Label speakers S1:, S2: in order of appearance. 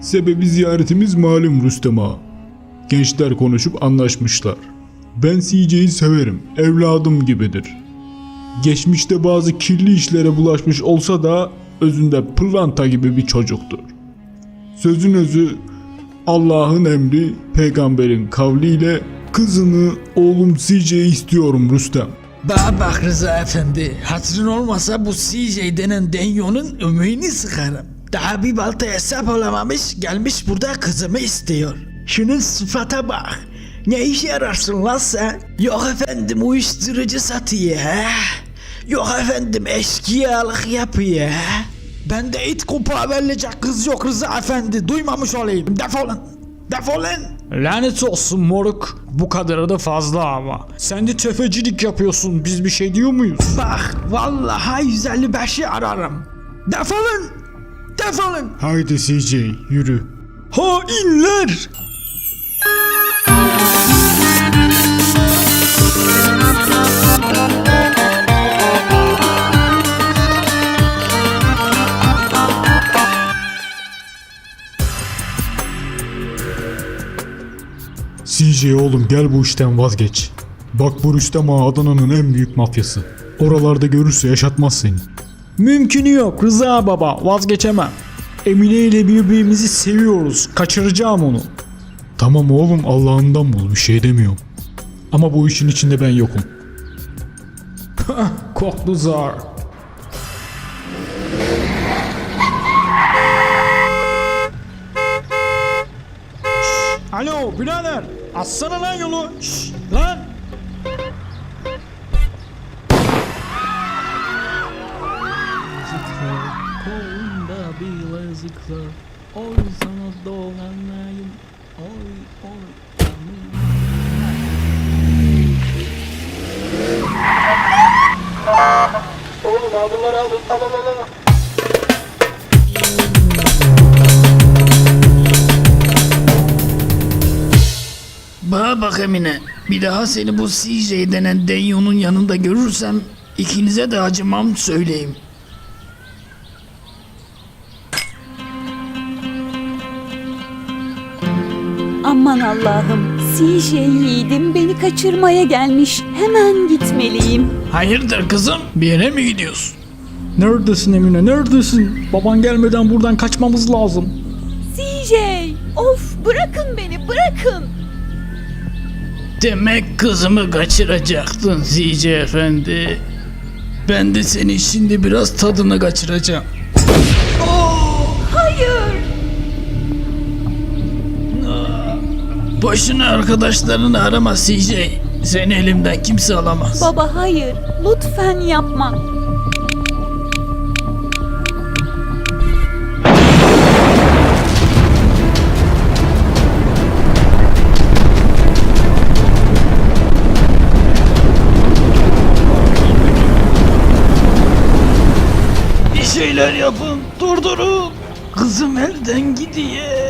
S1: Sebebi ziyaretimiz malum Rüstem Ağa. Gençler konuşup anlaşmışlar. Ben CJ'yi severim, evladım gibidir. Geçmişte bazı kirli işlere bulaşmış olsa da özünde pırlanta gibi bir çocuktur. Sözün özü Allah'ın emri, peygamberin kavliyle kızını oğlum CJ'yi istiyorum Rüstem.
S2: Bana bak Rıza Efendi, hatırın olmasa bu CJ denen denyonun ömüğünü sıkarım. Daha bir balta hesap olamamış, gelmiş burada kızımı istiyor. Şunun sıfata bak. Ne işe yararsın lan sen? Yok efendim uyuşturucu satıyor. Yok efendim eşkıyalık yapıyor. Bende it kopağı verilecek kız yok Rıza Efendi. Duymamış olayım. Defolun. Defolun.
S3: Lanet olsun moruk. Bu kadarı da fazla ama. Sen de tefecilik yapıyorsun. Biz bir şey diyor muyuz?
S2: Bak vallahi 155'i ararım. Defolun. Defolun.
S1: Haydi CJ yürü.
S3: Hainler!
S1: CJ oğlum gel bu işten vazgeç. Bak bu Rüstem Ağa Adana'nın en büyük mafyası. Oralarda görürse yaşatmaz seni.
S3: Mümkünü yok Rıza baba vazgeçemem. Emine ile birbirimizi seviyoruz. Kaçıracağım onu.
S1: Tamam oğlum Allah'ından bul bir şey demiyorum. Ama bu işin içinde ben yokum.
S3: Koklu zar. Şşş, Alo birader. Açsana lan yolu. Şşş, lan.
S2: Kolunda bilezikler Oy sana dolanayım Oy oy Bana bak Emine. Bir daha seni bu CJ denen Denyon'un yanında görürsem ikinize de acımam söyleyeyim.
S4: Aman Allah'ım, CJ yiğidim beni kaçırmaya gelmiş. Hemen gitmeliyim.
S2: Hayırdır kızım? Bir yere mi gidiyorsun?
S3: Neredesin Emine neredesin? Baban gelmeden buradan kaçmamız lazım.
S4: CJ, of bırakın beni bırakın.
S2: Demek kızımı kaçıracaktın CJ efendi. Ben de senin şimdi biraz tadını kaçıracağım.
S4: Hayır.
S2: Boşuna arkadaşlarını arama CJ. Seni elimden kimse alamaz.
S4: Baba hayır, lütfen yapma.
S2: Şeyler yapın, durdurun. Kızım elden gidiyor.